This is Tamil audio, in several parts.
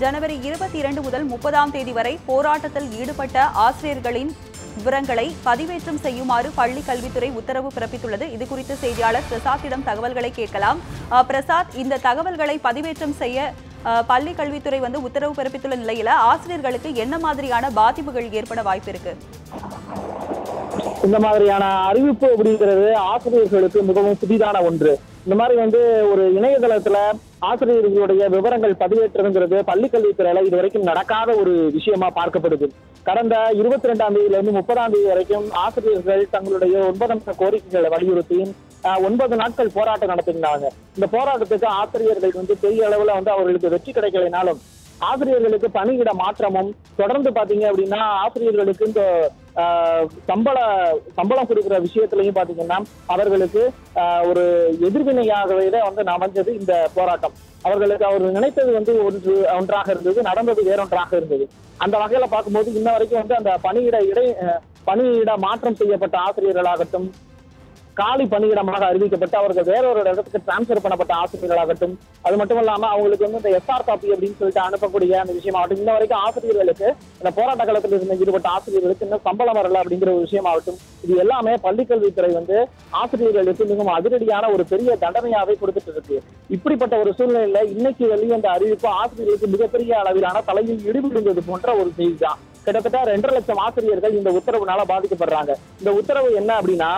ஜனவரி இருபத்தி இரண்டு முதல் முப்பதாம் தேதி வரை போராட்டத்தில் ஈடுபட்ட ஆசிரியர்களின் விவரங்களை பதிவேற்றம் செய்யுமாறு பள்ளி கல்வித்துறை உத்தரவு பிறப்பித்துள்ளது. இது குறித்து செய்தியாளர் பிரசாத்திடம் தகவல்களை கேட்கலாம். பிரசாத் இந்த தகவல்களை பதிவேற்றம் செய்ய பள்ளி கல்வித்துறை வந்து உத்தரவு பிறப்பித்துள்ள நிலையில ஆசிரியர்களுக்கு என்ன மாதிரியான பாதிப்புகள் ஏற்பட வாய்ப்பு இருக்கு? இந்த மாதிரியான அறிவிப்பு அப்படிங்கிறது ஆசிரியர்களுக்கு மிகவும் புதிதான ஒன்று. இந்த மாதிரி வந்து ஒரு இணையதளத்துல ஆசிரியர்களுடைய விவரங்கள் பதிவேற்றுங்கிறது பள்ளிக்கல்வித்துறையில இது வரைக்கும் நடக்காத ஒரு விஷயமா பார்க்கப்படுது. கடந்த இருபத்தி ரெண்டாம் தேதியில இருந்து முப்பதாம் தேதி வரைக்கும் ஆசிரியர்கள் தங்களுடைய ஒன்பது அம்ச கோரிக்கைகளை வலியுறுத்தி ஒன்பது நாட்கள் போராட்டம் நடத்திருந்தாங்க இந்த போராட்டத்துக்கு ஆசிரியர்கள் வந்து பெரிய அளவுல வந்து அவர்களுக்கு வெற்றி கிடைக்கலைனாலும் ஆசிரியர்களுக்கு பணியிட மாற்றமும் தொடர்ந்து பாத்தீங்க அப்படின்னா ஆசிரியர்களுக்கு இந்த சம்பள சம்பளம் கொடுக்குற விஷயத்திலையும் பாத்தீங்கன்னா அவர்களுக்கு ஒரு எதிர்வினையாகவே வந்து அமைஞ்சது இந்த போராட்டம். அவர்களுக்கு அவர் நினைத்தது வந்து ஒன்று ஒன்றாக இருந்தது நடந்தது வேறொன்றாக இருந்தது. அந்த வகையில பார்க்கும்போது இன்ன வரைக்கும் வந்து அந்த பணியிட இடை பணியிட மாற்றம் செய்யப்பட்ட ஆசிரியர்களாகட்டும் காலி பணியிடமாக அறிவிக்கப்பட்டு அவர்கள் வேற ஒரு இடத்துக்கு டிரான்ஸ்ஃபர் பண்ணப்பட்ட ஆசிரியர்களாகட்டும் அது மட்டும் இல்லாம அவங்களுக்கு வந்து இந்த எஸ்ஆர் காப்பி அப்படின்னு சொல்லிட்டு அனுப்பக்கூடிய அந்த விஷயமாகட்டும் இன்ன வரைக்கும் ஆசிரியர்களுக்கு இந்த போராட்ட காலத்தில் இருந்த ஈடுபட்ட ஆசிரியர்களுக்கு இன்னும் சம்பளம் வரல அப்படிங்கிற ஒரு விஷயமாகட்டும் இது எல்லாமே பள்ளிக்கல்வித்துறை வந்து ஆசிரியர்களுக்கு மிகவும் அதிரடியான ஒரு பெரிய தண்டனையாவே கொடுத்துட்டு இருக்கு. இப்படிப்பட்ட ஒரு சூழ்நிலையில இன்னைக்கு வெளிவந்த அறிவிப்பு ஆசிரியர்களுக்கு மிகப்பெரிய அளவிலான தலையில் இடிபிடிந்தது போன்ற ஒரு செய்தி தான். கிட்டத்தட்ட ரெண்டரை லட்சம் ஆசிரியர்கள் இந்த உத்தரவுனால பாதிக்கப்படுறாங்க. இந்த உத்தரவு என்ன அப்படின்னா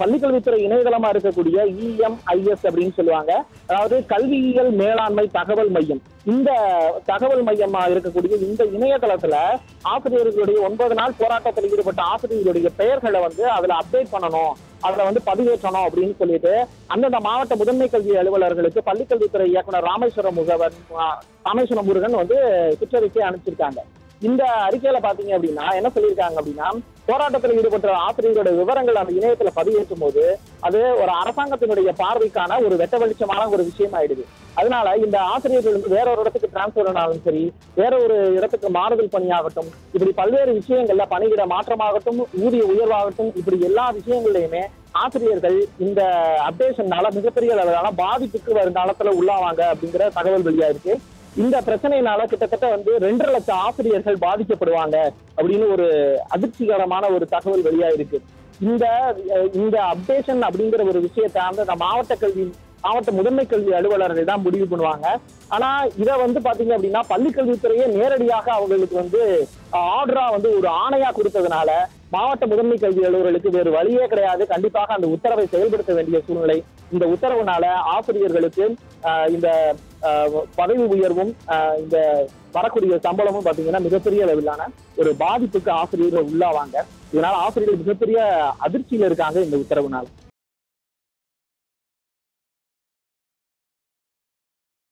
பள்ளிக்கல்வித்துறை இணையதளமா இருக்கக்கூடிய இஎம்ஐஎஸ் அப்படின்னு சொல்லுவாங்க. அதாவது கல்வியியல் மேலாண்மை தகவல் மையம். இந்த தகவல் மையமா இருக்கக்கூடிய இந்த இணையதளத்துல ஆசிரியர்களுடைய ஒன்பது நாள் போராட்டத்தில் ஈடுபட்ட ஆசிரியர்களுடைய பெயர்களை வந்து அதுல அப்டேட் பண்ணணும். அதுல வந்து பதிவேற்றணும் அப்படின்னு சொல்லிட்டு அந்தந்த மாவட்ட முதன்மை கல்வி அலுவலர்களுக்கு பள்ளிக்கல்வித்துறை இயக்குனர் ராமேஸ்வரம் முகவன் ராமேஸ்வரம் முருகன் வந்து சுற்றறிக்கை அனுப்பிச்சிருக்காங்க. இந்த அறிக்கையில பாத்தீங்க அப்படின்னா என்ன சொல்லியிருக்காங்க அப்படின்னா போராட்டத்தில் ஈடுபட்ட ஆசிரியரோட விவரங்கள் அந்த இணையத்துல பதிவேற்றும் போது அது ஒரு அரசாங்கத்தினுடைய பார்வைக்கான ஒரு வெட்ட வெளிச்சமான ஒரு விஷயம் ஆயிடுது. அதனால இந்த ஆசிரியர்கள் வந்து வேற ஒரு இடத்துக்கு டிரான்ஸ்பர் ஆனாலும் சரி வேற ஒரு இடத்துக்கு மாறுதல் பணியாகட்டும் இப்படி பல்வேறு விஷயங்கள்ல பணியிட மாற்றமாகட்டும் ஊதிய உயர்வாகட்டும் இப்படி எல்லா விஷயங்கள்லயுமே ஆசிரியர்கள் இந்த அப்டேஷன்னால மிகப்பெரிய அளவிலான பாதிப்புக்கு வருங்காலத்துல உள்ளாவாங்க அப்படிங்கிற தகவல் வெளியா இருக்கு இந்த பிரச்சனையினால கிட்டத்தட்ட வந்து ரெண்டரை லட்சம் ஆசிரியர்கள் பாதிக்கப்படுவாங்க அப்படின்னு ஒரு அதிர்ச்சிகரமான ஒரு தகவல் வெளியாயிருக்கு. இந்த இந்த அப்டேஷன் அப்படிங்கிற ஒரு விஷயத்தை அந்த மாவட்ட கல்வி மாவட்ட முதன்மை கல்வி அலுவலர்கள் தான் முடிவு பண்ணுவாங்க. ஆனா இதை வந்து பாத்தீங்க அப்படின்னா பள்ளி கல்வித்துறையே நேரடியாக அவங்களுக்கு வந்து ஆர்டரா வந்து ஒரு ஆணையா கொடுத்ததுனால மாவட்ட முதன்மை கல்வி அலுவலர்களுக்கு வேறு வழியே கிடையாது. கண்டிப்பாக அந்த உத்தரவை செயல்படுத்த வேண்டிய சூழ்நிலை. இந்த உத்தரவுனால ஆசிரியர்களுக்கு இந்த பதவி உயர்வும் ஆஹ், இந்த வரக்கூடிய சம்பளமும் பாத்தீங்கன்னா மிகப்பெரிய அளவிலான ஒரு பாதிப்புக்கு ஆசிரியர்கள் உள்ளாவாங்க. இதனால ஆசிரியர்கள் மிகப்பெரிய அதிர்ச்சியில இருக்காங்க இந்த உத்தரவுனால